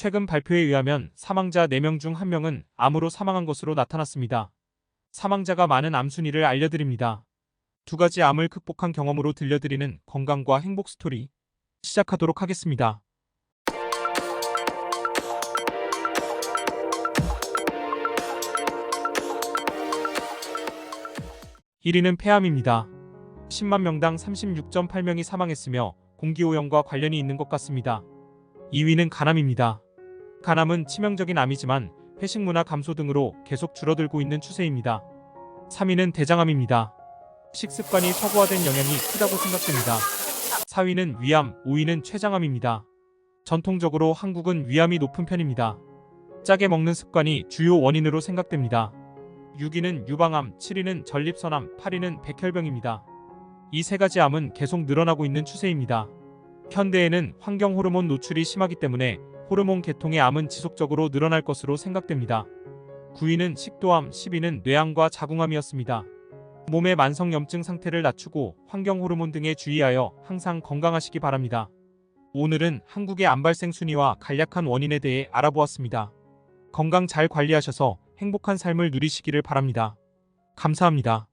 최근 발표에 의하면 사망자 4명 중 1명은 암으로 사망한 것으로 나타났습니다. 사망자가 많은 암 순위를 알려드립니다. 두 가지 암을 극복한 경험으로 들려드리는 건강과 행복 스토리 시작하도록 하겠습니다. 1위는 폐암입니다. 10만 명당 36.8명이 사망했으며 공기오염과 관련이 있는 것 같습니다. 2위는 간암입니다. 간암은 치명적인 암이지만 회식 문화 감소 등으로 계속 줄어들고 있는 추세입니다. 3위는 대장암입니다. 식습관이 서구화된 영향이 크다고 생각됩니다. 4위는 위암, 5위는 췌장암입니다. 전통적으로 한국은 위암이 높은 편입니다. 짜게 먹는 습관이 주요 원인으로 생각됩니다. 6위는 유방암, 7위는 전립선암, 8위는 백혈병입니다. 이 세 가지 암은 계속 늘어나고 있는 추세입니다. 현대에는 환경 호르몬 노출이 심하기 때문에 호르몬 계통의 암은 지속적으로 늘어날 것으로 생각됩니다. 9위는 식도암, 10위는 뇌암과 자궁암이었습니다. 몸의 만성 염증 상태를 낮추고 환경 호르몬 등에 주의하여 항상 건강하시기 바랍니다. 오늘은 한국의 암 발생 순위와 간략한 원인에 대해 알아보았습니다. 건강 잘 관리하셔서 행복한 삶을 누리시기를 바랍니다. 감사합니다.